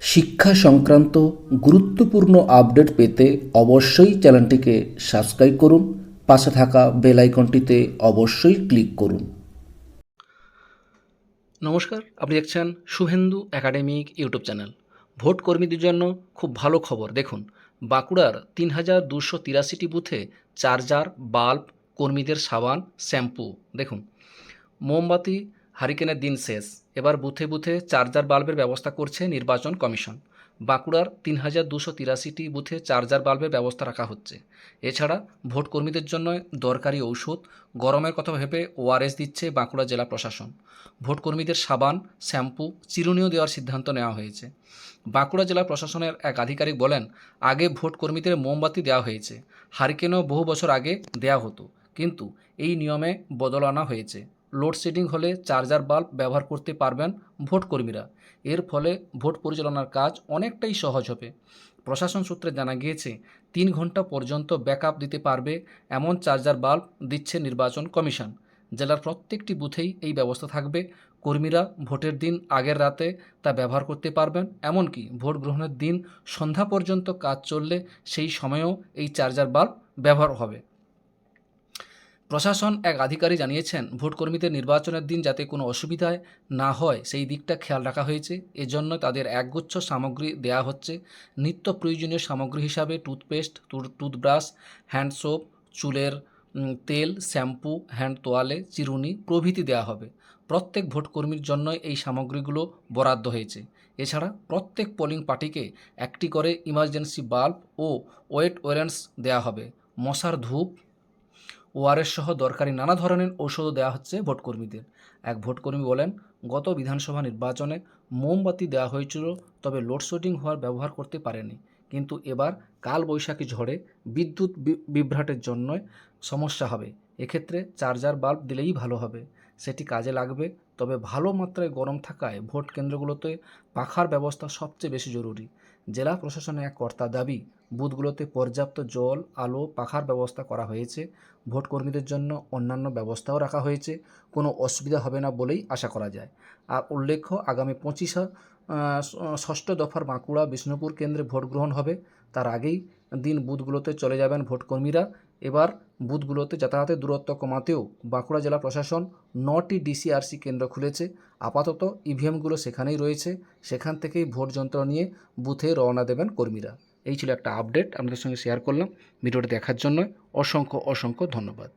শিক্ষা সংক্রান্ত গুরুত্বপূর্ণ আপডেট পেতে অবশ্যই চ্যানেলটিকে সাবস্ক্রাইব করুন, পাশে থাকা বেল আইকনটিতে অবশ্যই ক্লিক করুন। নমস্কার, আপনি দেখছেন Suvendu academic YouTube channel. Vote কর্মীদের জন্য খুব ভালো খবর। দেখুন, বাঁকুড়ার তিন হাজার দুশো তিরাশিটি বুথে চার্জার, বাল্ব, কর্মীদের সাবান, শ্যাম্পু। দেখুন, মোমবাতি হারিকেনের দিন শেষ। এবার বুথে বুথে চার্জার বাল্বের ব্যবস্থা করছে নির্বাচন কমিশন। বাঁকুড়ার তিন হাজার দুশো তিরাশিটি বুথে চার্জার বাল্বের ব্যবস্থা রাখা হচ্ছে। এছাড়া ভোট কর্মীদের জন্য দরকারি ঔষধ, গরমের কথা ভেবে ওআরএস দিচ্ছে বাঁকুড়া জেলা প্রশাসন। ভোট কর্মীদের সাবান, শ্যাম্পু, চিরুনিও দেওয়ার সিদ্ধান্ত নেওয়া হয়েছে। বাঁকুড়া জেলা প্রশাসনের এক আধিকারিক বলেন, আগে ভোট কর্মীদের মোমবাতি দেওয়া হয়েছে। হারিকেনও বহু বছর আগে দেওয়া হতো। কিন্তু এই নিয়মে বদল আনা হয়েছে। লোডশেডিং হলে চার্জার বাল্ব ব্যবহার করতে পারবেন ভোট কর্মীরা। এর ফলে ভোট পরিচালনার কাজ অনেকটাই সহজ হবে। প্রশাসন সূত্রে জানা গিয়েছে, তিন ঘণ্টা পর্যন্ত ব্যাকআপ দিতে পারবে এমন চার্জার বাল্ব দিচ্ছে নির্বাচন কমিশন। জেলার প্রত্যেকটি বুথেই এই ব্যবস্থা থাকবে। কর্মীরা ভোটের দিন আগের রাতে তা ব্যবহার করতে পারবেন, এমনকি ভোট গ্রহণের দিন সন্ধ্যা পর্যন্ত কাজ চললে সেই সময়েও এই চার্জার বাল্ব ব্যবহার হবে। প্রশাসন এক আধিকারী জানিয়েছেন, ভোটকর্মীদের নির্বাচনের দিন যাতে কোনো অসুবিধায় না হয়, সেই দিকটা খেয়াল রাখা হয়েছে। এজন্য তাদের একগুচ্ছ সামগ্রী দেয়া হচ্ছে। নিত্য প্রয়োজনীয় সামগ্রী হিসাবে টুথপেস্ট টুথব্রাশ, হ্যান্ড সোপ, চুলের তেল, শ্যাম্পু, হ্যান্ড তোয়ালে, চিরুনি প্রভৃতি দেওয়া হবে। প্রত্যেক ভোটকর্মীর জন্য এই সামগ্রীগুলো বরাদ্দ হয়েছে। এছাড়া প্রত্যেক পোলিং পার্টিকে একটি করে ইমার্জেন্সি বাল্ব ও ওয়েট ওয়ারেন্টস দেওয়া হবে। মশার ধূপ ওআরএস সহ দরকারি নানা ধরনের ঔষধও দেওয়া হচ্ছে ভোটকর্মীদের। এক ভোটকর্মী বলেন, গত বিধানসভা নির্বাচনে মোমবাতি দেওয়া হয়েছিল, তবে লোডশেডিং হওয়ার ব্যবহার করতে পারেনি। কিন্তু এবার কাল বৈশাখী ঝড়ে বিদ্যুৎ বিভ্রাটের জন্য সমস্যা হবে। এক্ষেত্রে চার্জার বাল্ব দিলেই ভালো হবে। সেটি কাজে লাগবে, তবে ভালো মাত্রায় গরম থাকায় ভোট কেন্দ্রগুলোতে পাখার ব্যবস্থা সবচেয়ে বেশি জরুরি। জেলা প্রশাসনের এক কর্তা দাবি, বুথগুলোতে পর্যাপ্ত জল, আলো, পাখার ব্যবস্থা করা হয়েছে। ভোটকর্মীদের জন্য অন্যান্য ব্যবস্থাও রাখা হয়েছে। কোনো অসুবিধা হবে না বলেই আশা করা যায়। আর উল্লেখ্য, আগামী পঁচিশে ষষ্ঠ দফার বাঁকুড়া, বিষ্ণুপুর কেন্দ্রে ভোট গ্রহণ হবে। তার আগেই দিন বুথগুলোতে চলে যাবেন ভোটকর্মীরা। এবার বুথগুলোতে যাতায়াতের দূরত্ব কমাতেও বাঁকুড়া জেলা প্রশাসন নটি ডিসিআরসি কেন্দ্র খুলেছে। আপাতত ইভিএমগুলো সেখানেই রয়েছে। সেখান থেকেই ভোট যন্ত্র নিয়ে বুথে রওনা দেবেন কর্মীরা। এই ছিল একটা আপডেট। আপনাদের সঙ্গে শেয়ার করলাম। ভিডিওটি দেখার জন্য অসংখ্য অসংখ্য ধন্যবাদ।